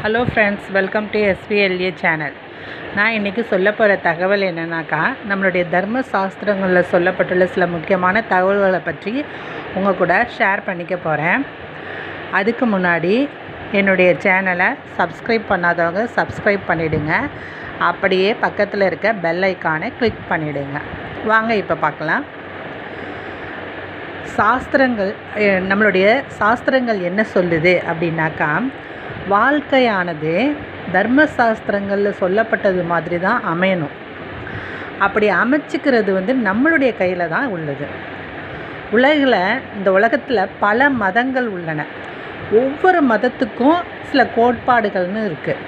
Hello friends welcome to SPLA channel நான் இன்றைக்கி சொல்ல போகிற தகவல் என்னன்னாக்கா நம்மளுடைய தர்ம சாஸ்திரங்களில் சொல்லப்பட்டுள்ள சில முக்கியமான தகவல்களை பற்றி உங்கள் கூட ஷேர் பண்ணிக்க போகிறேன் அதுக்கு முன்னாடி என்னுடைய சேனலை சப்ஸ்கிரைப் பண்ணாதவங்க சப்ஸ்கிரைப் பண்ணிவிடுங்க அப்படியே பக்கத்தில் இருக்க பெல் ஐக்கானை கிளிக் பண்ணிவிடுங்க வாங்க இப்போ பார்க்கலாம். சாஸ்திரங்கள் நம்மளுடைய சாஸ்திரங்கள் என்ன சொல்லுது அப்படின்னாக்கா வாழ்க்கையானது தர்ம சாஸ்திரங்களில் சொல்லப்பட்டது மாதிரி தான் அமையணும். அப்படி அமைச்சிக்கிறது வந்து நம்மளுடைய கையில் தான் உள்ளது. உலகில் இந்த உலகத்தில் பல மதங்கள் உள்ளன. ஒவ்வொரு மதத்துக்கும் சில கோட்பாடுகள்னு இருக்குது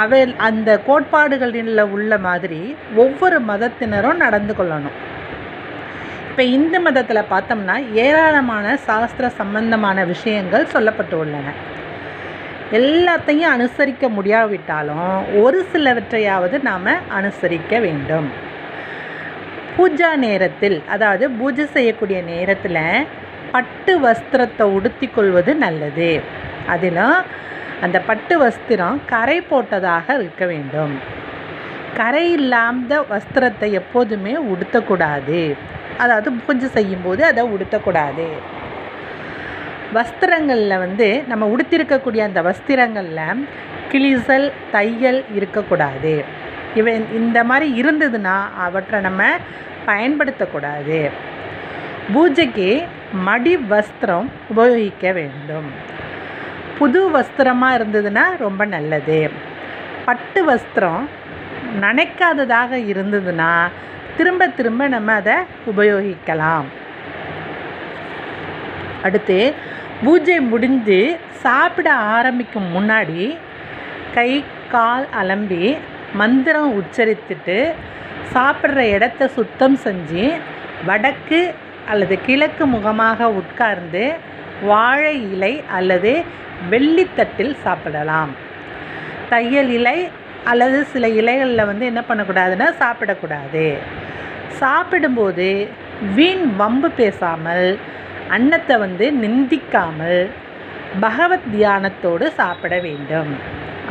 அவை அந்த கோட்பாடுகளில் உள்ள மாதிரி ஒவ்வொரு மதத்தினரும் நடந்து கொள்ளணும். இப்போ இந்து மதத்தில் பார்த்தோம்னா ஏராளமான சாஸ்திர சம்பந்தமான விஷயங்கள் சொல்லப்பட்டு உள்ளன. எல்லாத்தையும் அனுசரிக்க முடியாவிட்டாலும் ஒரு சிலவற்றையாவது நாம் அனுசரிக்க வேண்டும். பூஜா நேரத்தில் அதாவது பூஜை செய்யக்கூடிய நேரத்தில் பட்டு வஸ்திரத்தை உடுத்தி கொள்வது நல்லது. அதில் அந்த பட்டு வஸ்திரம் கரை போட்டதாக இருக்க வேண்டும். கரை இல்லாத வஸ்திரத்தை எப்போதுமே உடுத்தக்கூடாது. அதாவது பூஜை செய்யும்போது அதை உடுத்தக்கூடாது. வஸ்திரங்களில் வந்து நம்ம உடுத்திருக்கக்கூடிய அந்த வஸ்திரங்களில் கிழிசல் தையல் இருக்கக்கூடாது. இவன் இந்த மாதிரி இருந்ததுன்னா அவற்றை நம்ம பயன்படுத்தக்கூடாது. பூஜைக்கு மடி வஸ்திரம் உபயோகிக்க வேண்டும். புது வஸ்திரமாக இருந்ததுன்னா ரொம்ப நல்லது. பட்டு வஸ்திரம் நினைக்காததாக இருந்ததுன்னா திரும்ப திரும்ப நம்ம அதை உபயோகிக்கலாம். அடுத்து பூஜை முடிஞ்சு சாப்பிட ஆரம்பிக்கும் முன்னாடி கை கால் அலம்பி மந்திரம் உச்சரித்துட்டு சாப்பிட்ற இடத்த சுத்தம் செஞ்சு வடக்கு அல்லது கிழக்கு முகமாக உட்கார்ந்து வாழை இலை அல்லது வெள்ளித்தட்டில் சாப்பிடலாம். தையல் இலை அல்லது சில இலைகளில் வந்து என்ன பண்ணக்கூடாதுன்னா சாப்பிடக்கூடாது. சாப்பிடும்போது வீண் வம்பு பேசாமல் அன்னத்தை வந்து நிந்திக்காமல் பகவத் தியானத்தோடு சாப்பிட வேண்டும்.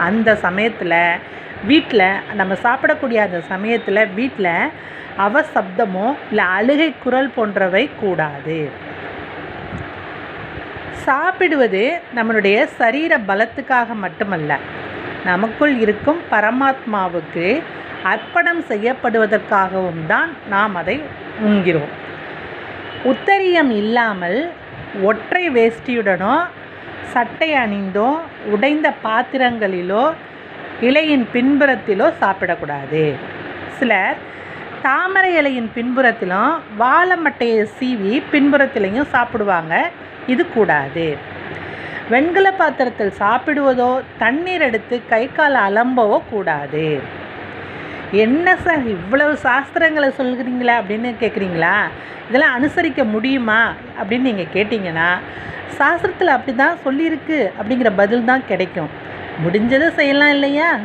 அந்த சமயத்தில் வீட்டில் நம்ம சாப்பிடக்கூடிய அந்த சமயத்தில் வீட்டில் அவசப்தமோ இல்லை அழுகை குரல் போன்றவை கூடாது. சாப்பிடுவது நம்மளுடைய சரீர பலத்துக்காக மட்டுமல்ல நமக்குள் இருக்கும் பரமாத்மாவுக்கு அர்ப்பணம் செய்யப்படுவதற்காகவும் தான் நாம் அதை உண்கிறோம். உத்தரியம் இல்லாமல் ஒற்றை வேஷ்டியுடனோ சட்டை அணிந்தோ உடைந்த பாத்திரங்களிலோ இலையின் பின்புறத்திலோ சாப்பிடக்கூடாது. சிலர் தாமரை இலையின் பின்புறத்திலும் வாழமட்டையை சீவி பின்புறத்திலையும் சாப்பிடுவாங்க. இது கூடாது. வெண்கல பாத்திரத்தில் சாப்பிடுவதோ தண்ணீர் எடுத்து கை கால் அலம்பவோ கூடாது. என்ன சார் இவ்வளவு சாஸ்திரங்களை சொல்கிறீங்களா அப்படின்னு கேட்குறீங்களா இதெல்லாம் அனுசரிக்க முடியுமா? அப்படின்னு நீங்கள் கேட்டிங்கன்னா சாஸ்திரத்தில் அப்படி தான் சொல்லியிருக்கு அப்படிங்கிற பதில் தான் கிடைக்கும். முடிஞ்சதை செய்யலாம் இல்லையா?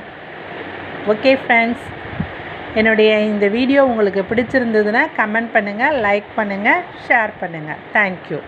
ஓகே ஃப்ரெண்ட்ஸ் என்னுடைய இந்த வீடியோ உங்களுக்கு பிடிச்சிருந்ததுன்னா கமெண்ட் பண்ணுங்கள் லைக் பண்ணுங்கள் ஷேர் பண்ணுங்கள் தேங்க்யூ